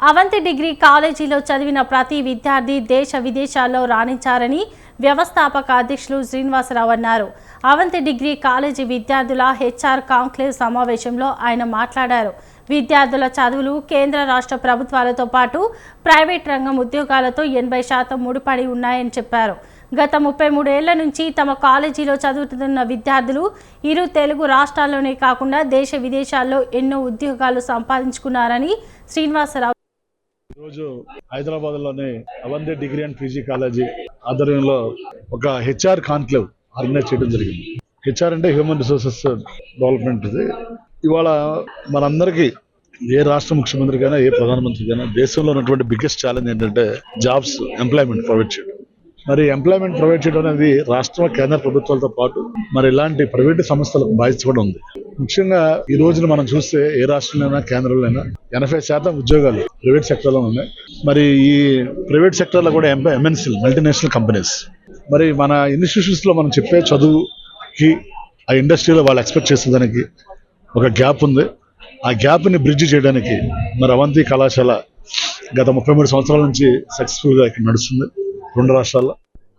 Avanthi degree కాలేజీలో చదివిన ప్రతి విద్యార్థి దేశ విదేశాల్లో రాణించారని వ్యవస్థాపక అధ్యక్షులు శ్రీనివాసరావు అన్నారు. అవంతి డిగ్రీ కాలేజీ విద్యార్థుల హెచ్ఆర్ కాంక్లేవ్ సమావేశంలో ఆయన మాట్లాడారు. విద్యార్థుల చదువులు కేంద్ర రాష్ట్ర ప్రభుత్వాలతో పాటు ప్రైవేట్ రంగం ఉద్యోగాలతో ఎనభై శాతం ముడిపడి ఉన్నాయని చెప్పారు. గత ముప్పై మూడేళ్ళ నుంచి తమ కాలేజీలో చదువుతున్న విద్యార్థులు ఇరు తెలుగు రాష్ట్రాల్లోనే కాకుండా దేశ విదేశాల్లో ఎన్నో ఉద్యోగాలు సంపాదించుకున్నారని శ్రీనివాసరావు ఈరోజు హైదరాబాద్లోని Avanthi degree and PG college ఆధ్వర్యంలో ఒక హెచ్ఆర్ కాన్క్లేవ్ ఆర్గనైజ్ చేయడం జరిగింది. హెచ్ఆర్ అంటే హ్యూమన్ రిసోర్సెస్ డెవలప్మెంట్ ఇది. ఇవాళ మనందరికీ ఏ రాష్ట్ర ముఖ్యమంత్రికైనా ఏ ప్రధానమంత్రికైనా దేశంలో ఉన్నటువంటి బిగ్గెస్ట్ ఛాలెంజ్ ఏంటంటే జాబ్స్ ఎంప్లాయ్మెంట్ ప్రొవైడ్ చేయడం. మరి ఎంప్లాయ్మెంట్ ప్రొవైడ్ చేయడం అనేది రాష్ట్ర కేంద్ర ప్రభుత్వాలతో పాటు మరి ఇలాంటి ప్రైవేటు సంస్థలకు బాధ్యత కూడా ఉంది. ముఖ్యంగా ఈ రోజున మనం చూస్తే ఏ రాష్ట్రంలోనైనా కేంద్రంలోనైనా ఎనభై శాతం ఉద్యోగాలు ప్రైవేట్ సెక్టర్లో ఉన్నాయి. మరి ఈ ప్రైవేట్ సెక్టర్లో కూడా ఎంఎన్సీలు మల్టీనేషనల్ కంపెనీస్ మరి మన ఇన్స్టిట్యూషన్స్లో మనం చెప్పే చదువుకి ఆ ఇండస్ట్రీలో వాళ్ళు ఎక్స్పెక్ట్ చేసేదానికి ఒక గ్యాప్ ఉంది. ఆ గ్యాప్ని బ్రిడ్జ్ చేయడానికి మరి అవంతి కళాశాల గత ముప్పై మూడు సంవత్సరాల నుంచి సక్సెస్ఫుల్గా ఇక్కడ నడుస్తుంది రెండు రాష్ట్రాల్లో.